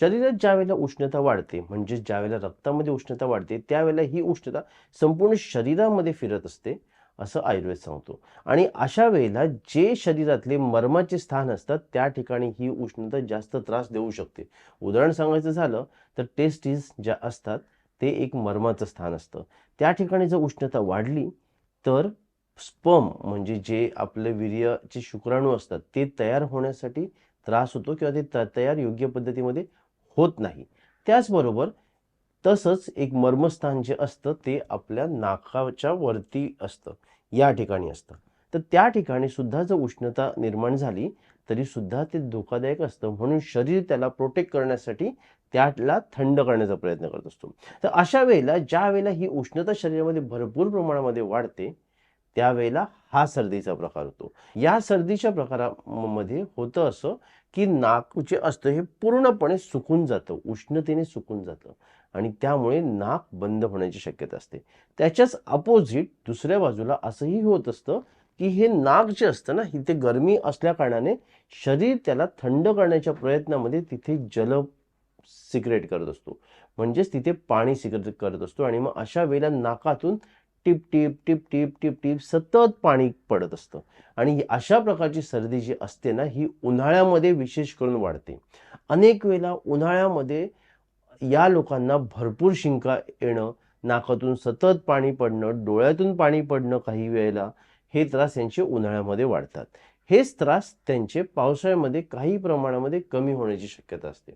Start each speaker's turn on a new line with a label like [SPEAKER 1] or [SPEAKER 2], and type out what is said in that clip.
[SPEAKER 1] शरीरात ज्यावेळेला उष्णता वाढते म्हणजे ज्यावेळेला रक्तामध्ये उष्णता वाढते त्यावेळेला ही उष्णता संपूर्ण शरीरामध्ये फिरत असते असं आयुर्वेद सांगतो. आणि अशा वेळेला जे शरीरातले मर्माचे स्थान असतात त्या ठिकाणी ही उष्णता जास्त त्रास देऊ शकते. उदाहरण सांगायचं झालं तर टेस्टीज ज्या असतात ते एक मर्माचं स्थान असतं. त्या ठिकाणी जर उष्णता वाढली तर स्पर्म म्हणजे जे आपले वीर्याचे शुक्राणू असतात ते तयार होण्यासाठी त्रास होतो किंवा ते त- तयार योग्य पद्धतीमध्ये होत नाही. त्याचबरोबर तसंच एक मर्मस्थान जे असतं ते आपल्या नाकाच्या वरती असतं. या ठिकाणी असतं. तर त्या ठिकाणी सुद्धा जर उष्णता निर्माण झाली तरी सुद्धा ते धोकादायक असतं. म्हणून शरीर त्याला प्रोटेक्ट करण्यासाठी त्याला थंड करण्याचा प्रयत्न करत असतो. तर अशा वेळेला ज्या वेळेला ही उष्णता शरीरामध्ये भरपूर प्रमाणामध्ये वाढते त्यावेळेला हा सर्दीचा प्रकार होतो. या सर्दीच्या प्रकारामध्ये होतं असं की नाक जे असतं हे पूर्णपणे सुकून जातं उष्णतेने सुकून जातं आणि त्यामुळे नाक बंद होण्याची शक्यता असते. त्याच्याच अपोजिट दुसऱ्या बाजूला असंही होत असतं की हे नाक जे असतं ना इथे गरमी असल्या कारणाने शरीर त्याला थंड करण्याच्या प्रयत्नामध्ये तिथे जल सिक्रेट करत असतो. म्हणजेच तिथे पाणी सिक्रेट करत असतो आणि मग अशा वेळेला नाकातून टिप टिप टिप टिप टिप टिप सतत पाणी पडत असतं. आणि अशा प्रकारची सर्दी जी असते ना ही उन्हाळ्यामध्ये विशेष करून वाढते. अनेक वेळेला उन्हाळ्यामध्ये या लोकांना भरपूर शिंका येणं नाकातून सतत पाणी पडणं डोळ्यातून पाणी पडणं काही वेळेला हे त्रास यांचे उन्हाळ्यामध्ये वाढतात. हेच त्रास त्यांचे पावसाळ्यामध्ये काही प्रमाणामध्ये कमी होण्याची शक्यता असते.